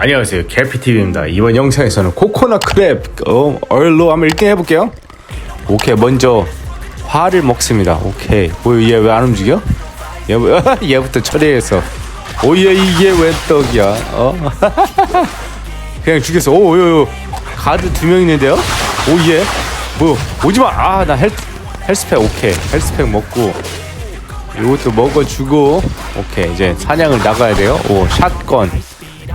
안녕하세요. 개피TV입니다. 이번 영상에서는 코코넛 크랩 어, 얼로 한번 1등 해볼게요. 오케이 먼저 화를 먹습니다. 오케이. 뭐얘 왜 안 움직여? 얘, 뭐- 얘부터 처리해서. 오예 이게 왜 떡이야? 어? 그냥 죽였어. 오요요. 가드 두 명 있는데요? 오예 뭐 오지마. 아 나 헬 헬스팩. 오케이. 헬스팩 먹고. 이것도 먹어주고. 오케이. 이제 사냥을 나가야 돼요. 오 샷건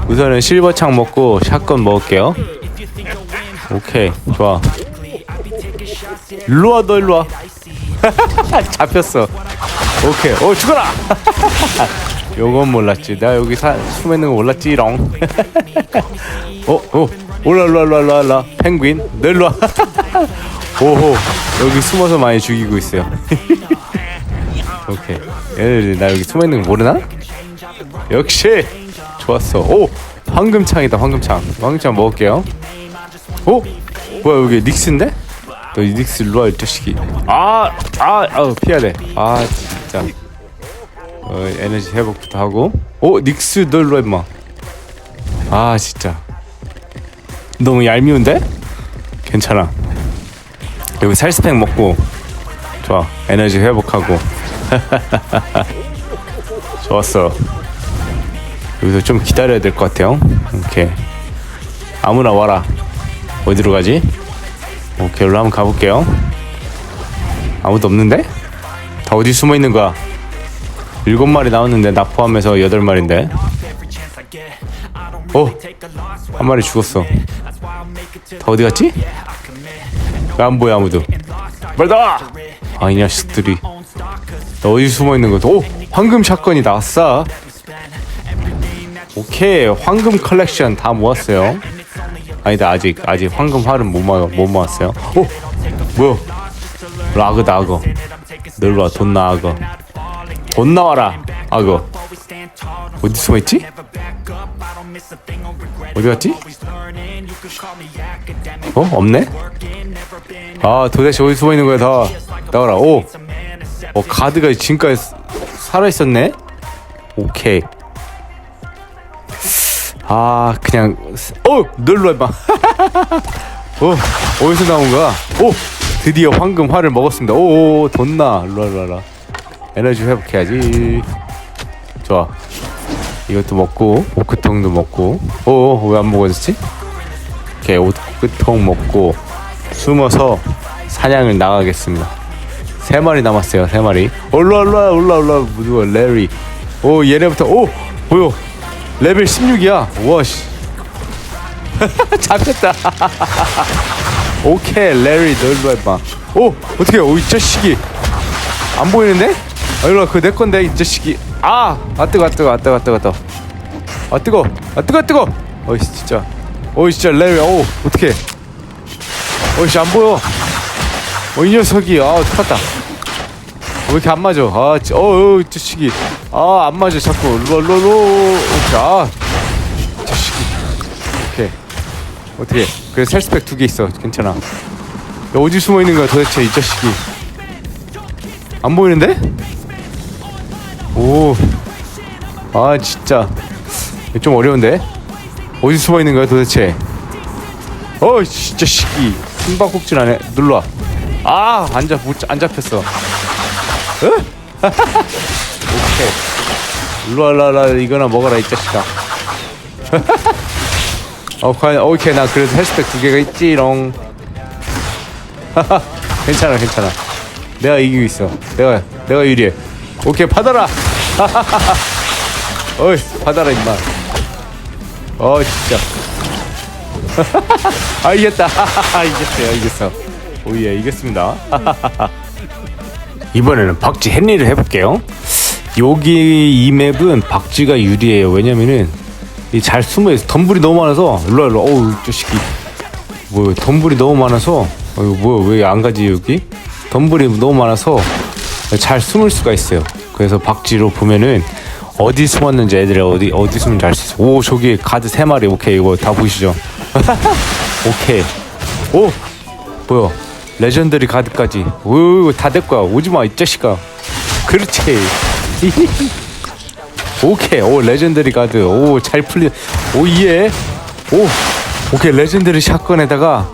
우선은 실버창 먹고 샷건 먹을게요. 오케이 좋아. 일로와 너 일로와. 잡혔어. 오케이. 어 죽어라. 요건 몰랐지. 나 여기 사, 숨어있는 거 몰랐지롱. 어? 어? 올라 올라 올라 올라 올라. 펭귄 너 일로와. 오호. 여기 숨어서 많이 죽이고 있어요. 오케이. 얘네들 나 여기 숨어있는 거 모르나? 역시 좋았어. 오 황금창이다 황금창. 황금창 먹을게요. 오 뭐야 여기 닉스인데? 너이 닉스 이 자식이. 아아 아, 피해야 돼아 진짜. 어, 에너지 회복부터 하고. 오 닉스 너 일로와 임마. 아 진짜. 너무 얄미운데? 괜찮아. 여기 살스팩 먹고. 좋아. 에너지 회복하고. 좋았어 여기서 좀 기다려야 될 것 같아요 오케이 아무나 와라 어디로 가지? 오케이 일로 한번 가볼게요 아무도 없는데? 다 어디 숨어 있는 거야? 일곱 마리 나왔는데 나 포함해서 여덟 마리인데 어? 한 마리 죽었어 다 어디 갔지? 왜안 보여 아무도 나와! 아이 녀석들이 나 어디 숨어 있는 거야? 오! 황금 샷건이다 아싸 오케이 황금 컬렉션 다 모았어요 아니다 아직 아직 황금 활은 못, 모아, 못 모았어요 오! 뭐야 라그다 악어 널와 돈나 악어 돈 나와라 악어 어디 숨어있지? 어디 갔지? 어? 없네? 아 도대체 어디 숨어있는 거야 다 나와라 오! 어 가드가 지금까지 살아있었네? 오케이 아 그냥 어 널로 해봐. 어 어디서 나온 거야? 오 드디어 황금 활을 먹었습니다. 오오 돈나. 일로와 에너지 회복해야지. 좋아. 이것도 먹고 오크통도 먹고. 오 왜 안 먹어졌지? 오케이 오크통 먹고 숨어서 사냥을 나가겠습니다. 세 마리 남았어요 세 마리. 올라 올라 올라 올라. 누가 레리. 오 얘네부터 오 보여 레벨 16이야. 와씨. 잡혔다. 오케이, 레리 널로 해봐. 오, 어떻게? 오, 이 자식이 안 보이는데? 아, 일로 와, 그내 건데 이 자식이. 아, 아 뜨거, 아 뜨거, 아 뜨거, 아 뜨거, 아 뜨거. 아 뜨거, 아 뜨거, 아, 어이 진짜, 어이 진짜 레리, 오 어떻게? 어이씨 안 보여. 어이 녀석이, 아 탔다. 왜 이렇게 안 맞아? 아, 어이 어, 자식이. 아, 안 맞아, 자꾸. 롤롤롤. 자, 이 자식이. 오케이. 어떻게? 그래, 셀스팩 두개 있어. 괜찮아. 야, 어디 숨어 있는 거야, 도대체, 이 자식이. 안 보이는데? 오. 아, 진짜. 좀 어려운데? 어디 숨어 있는 거야, 도대체? 어, 이 자식이. 숨바꼭질 안 해. 눌러. 아, 안 잡, 못, 잡- 안 잡혔어. 오케이. 일로 와라 이거나 먹어라 이 자식아. 어, 과연 오케이 나 그래도 헬스팩 두 개가 있지롱. 괜찮아 괜찮아. 내가 이기고 있어. 내가 내가 유리해. 오케이 받아라. 어이 받아라 임마. 어 진짜. 아 이겼다. 이겼어요 이겼어. 오예 이겼습니다. 이번에는 박쥐 헨리를 해볼게요. 여기 이 맵은 박쥐가 유리해요. 왜냐면은 이잘 숨어 있어. 덤불이 너무 많아서 일로 와, 일로 와. 어우 이 자식이 뭐 덤불이 너무 많아서 어이구 뭐야 왜 안 가지 여기? 덤불이 너무 많아서 잘 숨을 수가 있어요. 그래서 박쥐로 보면은 어디 숨었는지 애들이 어디 어디 숨는지 알 수 있어. 오 저기 가드 세 마리 오케이 이거 다 보이시죠? 오케이 오 뭐야 레전더리 가드까지 오다될 거야 오지마 이 자식아 그렇지 오케이. 오 레전더리 가드. 오 잘 풀리 오예 오 오케이. 레전더리 샷건에다가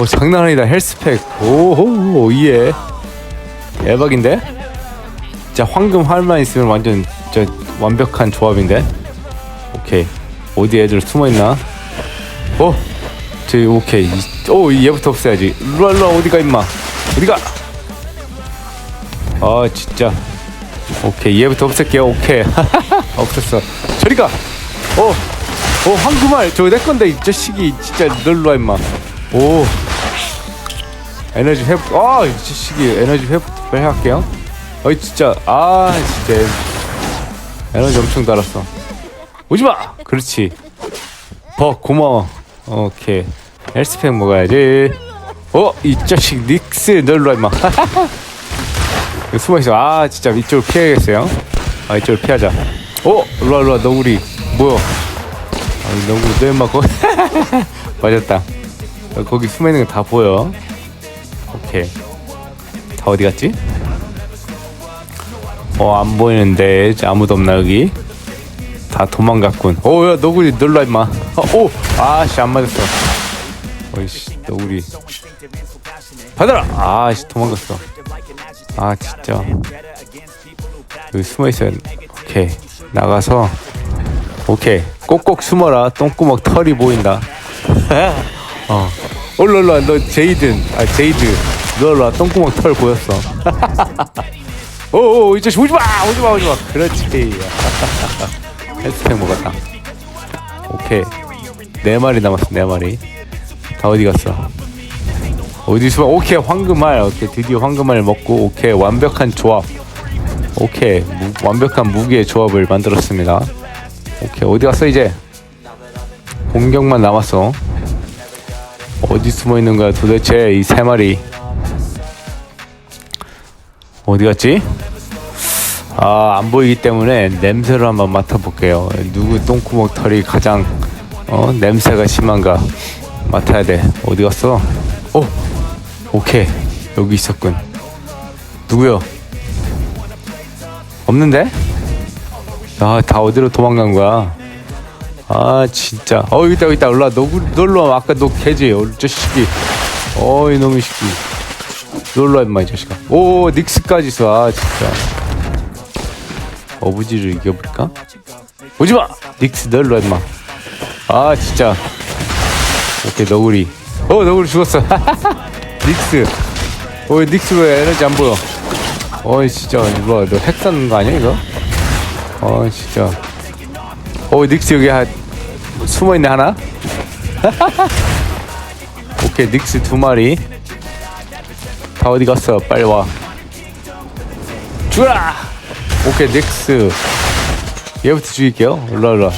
오 장난 아니다. 헬스팩. 오호 오예 대박인데? 진짜 황금 활만 있으면 완전 진짜 완벽한 조합인데? 오케이. 어디 애들 숨어 있나? 어? 오케이. 이- 오 얘부터 없애야지. 일로와. 어디가 임마? 어디가? 아 진짜 오케이 얘부터 없앨게요. 오케이. 없었어. 저리가. 어, 어 황금알. 저거 내 건데 이 자식이 진짜 널로 와 임마. 오. 에너지 회복 아이 자식이 에너지 회복 할게요. 어이 진짜. 아 진짜. 에너지 엄청 달았어. 오지마! 그렇지. 버 고마워. 오케이. 헬스팩 먹어야지. 어 이 자식 닉스 널로 와 임마 숨어 있어. 아 진짜 이쪽을 피해야겠어요. 아 이쪽을 피하자. 어? 일로와 일로와 너구리. 뭐야? 아 너구리 너 임마 거기 맞았다. 어, 거기 숨어 있는 거 다 보여. 오케이. 다 어디 갔지? 어 안 보이는데. 아무도 없나 여기? 다 도망갔군. 오 야 너구리 놀라 임마. 어, 오! 아씨 안 맞았어. 어이씨 너구리. 받아라! 아씨 도망갔어 아 진짜. 여기 숨어 있어야 오케이. 나가서 오케이. 꼭꼭 숨어라. 똥구멍 털이 보인다. 어. 올라올라 너 제이든 아 제이드. 너 올라 똥구멍 털 보였어. 오오 이 자식 오지마! 오지마 오지마. 그렇지. 헬스팩 먹었다. 오케이. 네 마리 남았어 네 마리. 다 어디 갔어 어디서 오케이 황금알. 오케이 드디어 황금알 먹고 오케이 완벽한 조합. 오케이 무, 완벽한 무기의 조합을 만들었습니다. 오케이 어디 갔어 이제? 공격만 남았어. 어디 숨어 있는 거야 도대체 이 세 마리? 어디 갔지? 아 안 보이기 때문에 냄새를 한번 맡아볼게요. 누구 똥구멍 털이 가장 어 냄새가 심한가 맡아야 돼. 어디 갔어? 어 오케이. 여기 있었군. 누구요? 없는데? 아 다 어디로 도망간 거야? 아 진짜. 어 여기 있다 여기 있다. 올라 너 놀러 와. 아까 너 개지. 어 자식이 어이 놈의 새끼. 놀러 와 임마 이 자식아. 오 닉스까지 있어. 아 진짜. 어부지를 이겨버릴까? 오지마! 닉스 와 임마. 아 진짜. 오케이 너구리. 어 너구리 죽었어 닉스. 어 닉스 왜 에너지 안 보여? 어이 진짜. 이거 너핵 쌓는 거 아니야 이거? 어 진짜. 어 닉스 여기 한 숨어 있네 하나? 오케이 닉스 두 마리. 다 어디 갔어? 빨리 와. 죽어라! 오케이 닉스. 얘부터 죽일게요. 올라 올라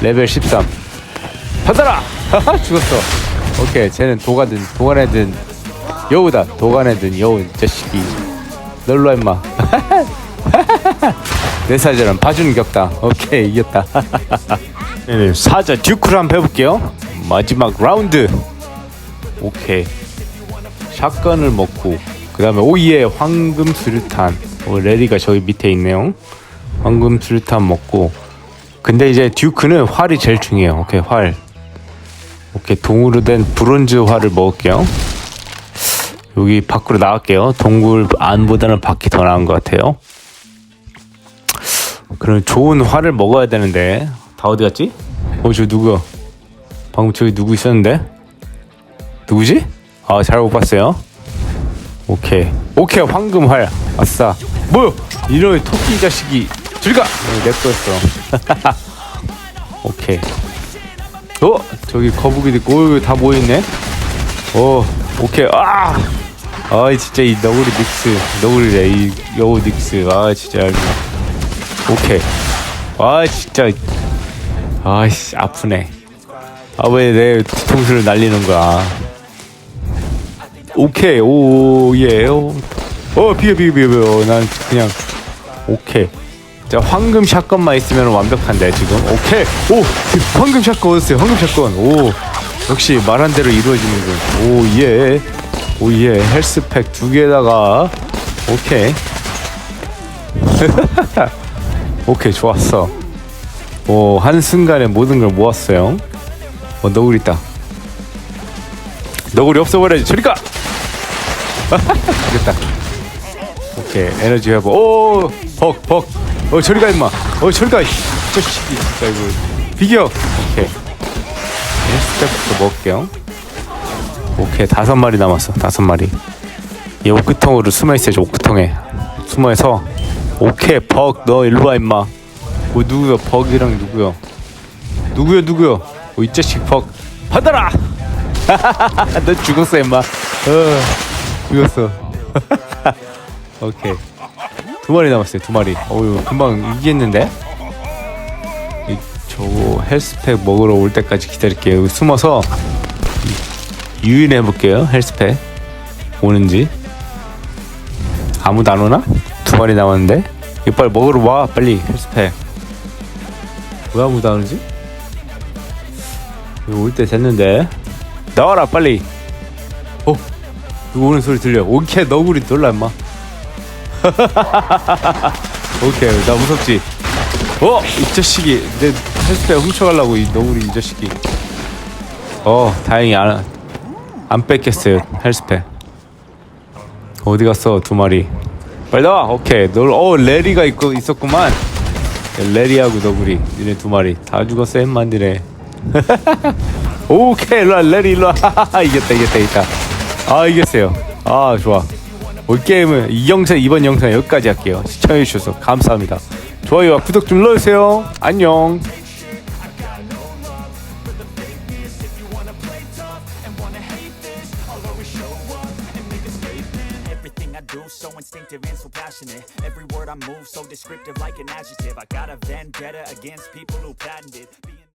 레벨 13 받아라! 죽었어. 오케이 쟤는 도가든 도가내든 여우다. 도가내든 여우 이 자식이. 널로 임마. 내 사자는 봐주는 격다. 오케이 이겼다. 네, 사자 듀크를 한번 해볼게요. 마지막 라운드. 오케이. 샷건을 먹고 그 다음에 오이에 황금 수류탄. 오, 레디가 저기 밑에 있네요. 황금 수류탄 먹고. 근데 이제 듀크는 활이 제일 중요해요. 오케이 활. 오케이 동으로 된 브론즈 활을 먹을게요 여기 밖으로 나갈게요 동굴 안보다는 밖이 더 나은 것 같아요 그럼 좋은 활을 먹어야 되는데 다 어디 갔지? 어 저 누구야? 방금 저기 누구 있었는데? 누구지? 아 잘 못 봤어요. 오케이 오케이 황금활 아싸 뭐야 이런 토끼 자식이 저리가 내 거였어. 오케이 어 저기 거북이도 있고 오, 다 모여있네. 오 오케이. 아! 아이 진짜 이 너구리 닉스 너구리래 이 여우 닉스. 아 진짜 오케이. 아 진짜. 아이씨 아프네. 아 왜 내 뒤통수를 날리는 거야? 오케이. 오예. 어, 어 비켜 비켜 비켜 난 그냥 오케이. 자 황금 샷건만 있으면 완벽한데 지금. 오케이. 오 황금 샷건 어딨어요. 황금 샷건. 오 역시 말한 대로 이루어지는군 오 예 오 예 헬스팩 두 개다가 오케이. 오케이 좋았어. 오 한순간에 모든 걸 모았어요. 어 너구리 있다. 너구리 없어버려야지. 저리 가! 됐다. 오케이 에너지 회복. 오 벅벅 어 저리 가 임마. 어 저리 가 이, 진짜 이거. 비겨. 오케이. 네, 스텝부터 먹을게요. 오케이 다섯 마리 남았어 다섯 마리. 얘 오크통으로 숨어 있어야지 오크통에. 숨어서 오케이 벅너 일로 와 임마. 뭐 누구야 벅이랑 누구야 누구야 누구야 어, 이 자식 벅 받아라! 너 죽었어 임마. 어 죽었어. 오케이. 두 마리 남았어요 두 마리. 어유 금방 이기겠는데 이, 저거 헬스팩 먹으러 올 때까지 기다릴게요. 숨어서 유인해 볼게요. 헬스팩. 오는지. 아무도 안 오나? 두 마리 남았는데? 이거 빨리 먹으러 와 빨리. 헬스팩. 왜 아무도 안 오지? 이거 올때 됐는데. 나와라 빨리. 어? 누구 오는 소리 들려? 오케이 너구리 놀라 임마. 오케이 나 무섭지. 어? 이 자식이 내 헬스팩 훔쳐가려고 이 너구리 이 자식이. 어 다행히 안, 안 뺏겼어요 헬스팩 어디 갔어 두 마리? 빨리 나와! 오케이. 널어 레리가 있고 있었구만. 레리하고 너구리 니네 두 마리. 다 죽었어 엠만디네. 오케이 일로와 레리 일로와. 이겼다 이겼다 이겼다. 아 이겼어요. 아 좋아. 올 게임은 이 영상 이번 영상 여기까지 할게요. 시청해 주셔서 감사합니다. 좋아요와 구독 좀 눌러주세요. 안녕 passionate. Every word I move so descriptive like an adjective. I got a vendetta against people who patented.